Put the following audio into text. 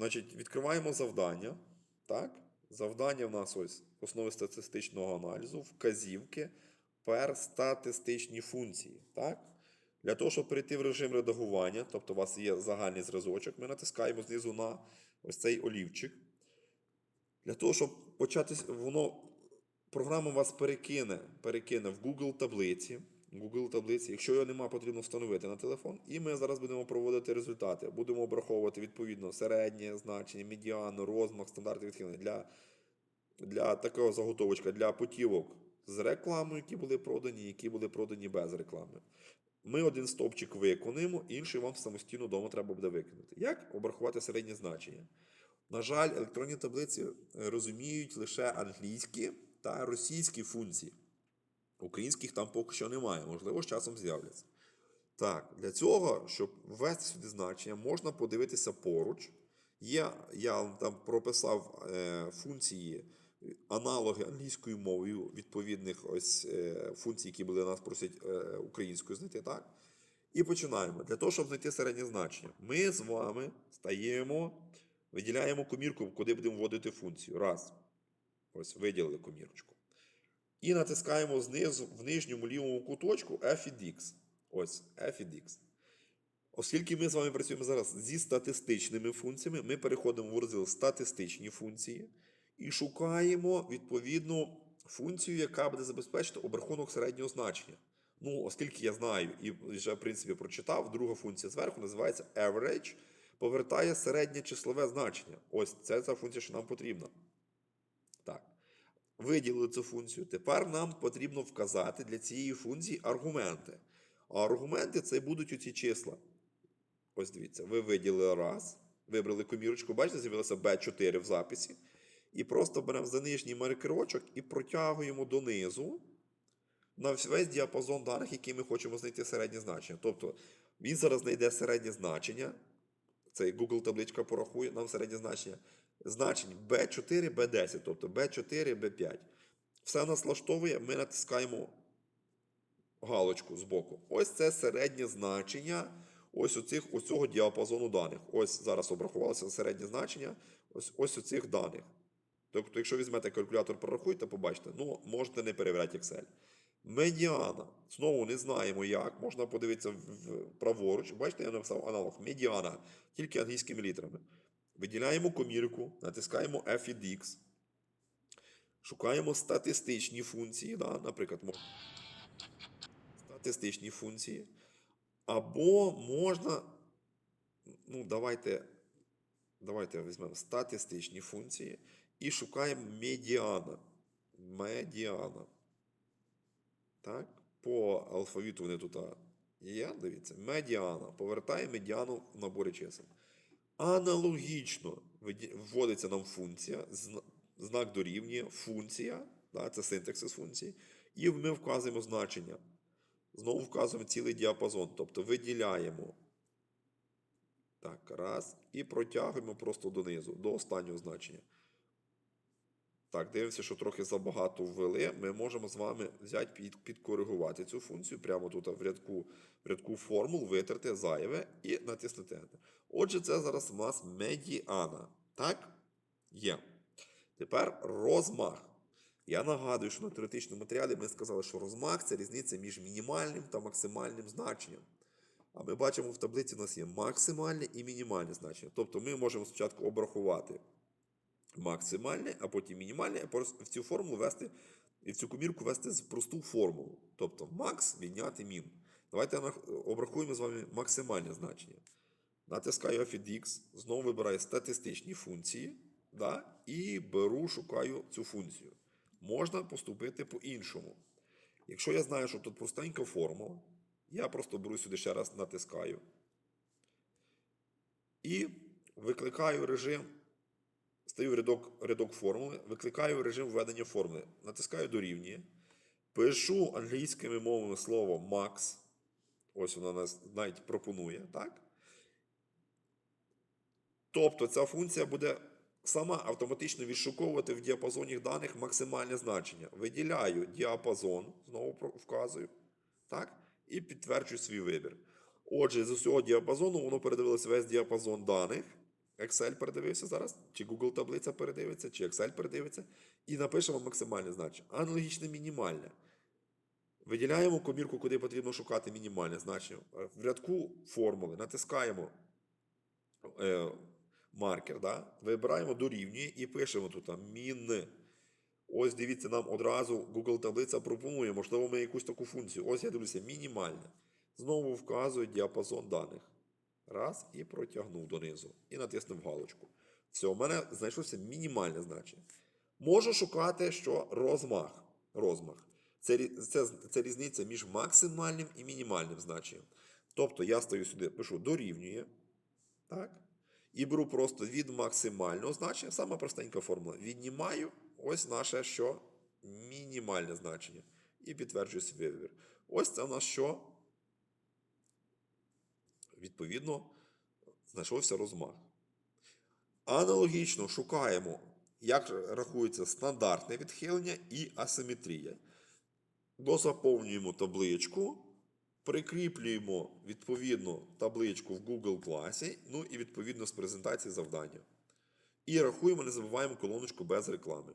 Значить, відкриваємо завдання. Так? Завдання в нас ось основи статистичного аналізу, вказівки пер статистичні функції. Так? Для того, щоб перейти в режим редагування, тобто у вас є загальний зразочок, ми натискаємо знизу на ось цей олівчик. Для того, щоб почати, воно, програма вас перекине, перекине в Google таблиці. Google таблиці, якщо його немає, потрібно встановити на телефон. І ми зараз будемо проводити результати. Будемо обраховувати відповідно середнє значення, медіану, розмах, стандарти відхилення для, для такого заготовочка, для путівок з рекламою, які були продані, які були продані без реклами. Ми один стовпчик виконуємо, інший вам самостійно вдома треба буде виконати. Як обрахувати середнє значення? На жаль, електронні таблиці е, розуміють лише англійські та російські функції. Українських там поки що немає, можливо, з часом з'являться. Так, для цього, щоб ввести сюди значення, можна подивитися поруч. Є, я там прописав е, функції, аналоги англійською мовою відповідних ось е, функцій, які були нас просять е, українською знайти. Так? І починаємо. Для того, щоб знайти середнє значення, ми з вами стаємо, виділяємо комірку, куди будемо вводити функцію. Раз. Ось виділили комірочку. І натискаємо знизу в нижньому лівому куточку F від X. Ось F від X. Оскільки ми з вами працюємо зараз зі статистичними функціями, ми переходимо в розділ статистичні функції і шукаємо відповідну функцію, яка буде забезпечити обрахунок середнього значення. Ну, оскільки я знаю і вже, в принципі, прочитав, друга функція зверху називається average, повертає середнє числове значення. Ось це ця функція, що нам потрібна. Виділили цю функцію. Тепер нам потрібно вказати для цієї функції аргументи. А аргументи це будуть оці числа. Ось дивіться, ви виділили раз, вибрали комірочку, бачите, з'явилося B4 в записі. І просто беремо за нижній маркерочок і протягуємо донизу на весь діапазон даних, який ми хочемо знайти середнє значення. Тобто він зараз знайде середнє значення. Цей Google табличка порахує нам середнє значення. Значень B4, B10, тобто B4, B5. Все нас влаштовує, ми натискаємо галочку збоку. Ось це середнє значення ось у цих, ось цього діапазону даних. Ось зараз обрахувалося середнє значення ось, ось у цих даних. Тобто, якщо візьмете калькулятор, прорахуйте, побачите, ну, можете не перевіряти Excel. Медіана. Знову не знаємо як. Можна подивитися в- праворуч. Бачите, я написав аналог. Медіана. Тільки англійськими літерами. Виділяємо комірку, натискаємо F від X. Шукаємо статистичні функції. Да? Наприклад, статистичні функції. Або можна. Ну, давайте, давайте візьмемо статистичні функції і шукаємо медіана. Медіана. Так? По алфавіту вони тут є. Дивіться, медіана. Повертає медіану в наборі чисел. Аналогічно вводиться нам функція, знак дорівнює, функція, да, це синтаксис функції, і ми вказуємо значення. Знову вказуємо цілий діапазон, тобто виділяємо. Так, раз. І протягуємо просто донизу, до останнього значення. Так, дивимося, що трохи забагато ввели. Ми можемо з вами взяти під, підкоригувати цю функцію прямо тут в рядку, в рядку формул, витерти зайве і натиснути Enter. Отже, це зараз у нас медіана. Так? Є. Тепер розмах. Я нагадую, що на теоретичному матеріалі ми сказали, що розмах це різниця між мінімальним та максимальним значенням. А ми бачимо в таблиці у нас є максимальне і мінімальне значення. Тобто ми можемо спочатку обрахувати максимальне, а потім мінімальне, а в цю формулу ввести, і в цю комірку ввести з просту формулу. Тобто макс відняти мін. Давайте обрахуємо з вами максимальне значення. Натискаю F знову вибираю статистичні функції. Да, і беру, шукаю цю функцію. Можна поступити по-іншому. Якщо я знаю, що тут простенька формула, я просто беру сюди ще раз натискаю. І викликаю режим Стаю в рядок, рядок формули, викликаю режим введення формули, натискаю дорівнює, пишу англійськими мовами слово max. Ось вона нас навіть пропонує, так? Тобто ця функція буде сама автоматично відшуковувати в діапазоні даних максимальне значення. Виділяю діапазон, знову вказую, так? І підтверджую свій вибір. Отже, з усього діапазону воно передивилося весь діапазон даних Excel передивився зараз, чи Google таблиця передивиться, чи Excel передивиться, і напишемо максимальне значення. Аналогічне мінімальне. Виділяємо комірку, куди потрібно шукати мінімальне значення. В рядку формули натискаємо е, маркер, да? вибираємо дорівнює і пишемо тут а, мін. Ось дивіться, нам одразу Google таблиця пропонує, можливо, ми якусь таку функцію. Ось я дивлюся, мінімальне. Знову вказує діапазон даних. Раз, і протягнув донизу. І натиснув галочку. Все, у мене знайшлося мінімальне значення. Можу шукати, що розмах. розмах. Це, це, це різниця між максимальним і мінімальним значенням. Тобто я стою сюди, пишу дорівнює. Так? І беру просто від максимального значення, саме простенька формула. Віднімаю ось наше що мінімальне значення. І підтверджую свій вибір. Ось це у нас що? Відповідно, знайшовся розмах. Аналогічно шукаємо, як рахується стандартне відхилення і асиметрія. Дозаповнюємо табличку, прикріплюємо відповідну табличку в Google класі, ну і відповідно з презентації завдання. І рахуємо, не забуваємо колоночку без реклами.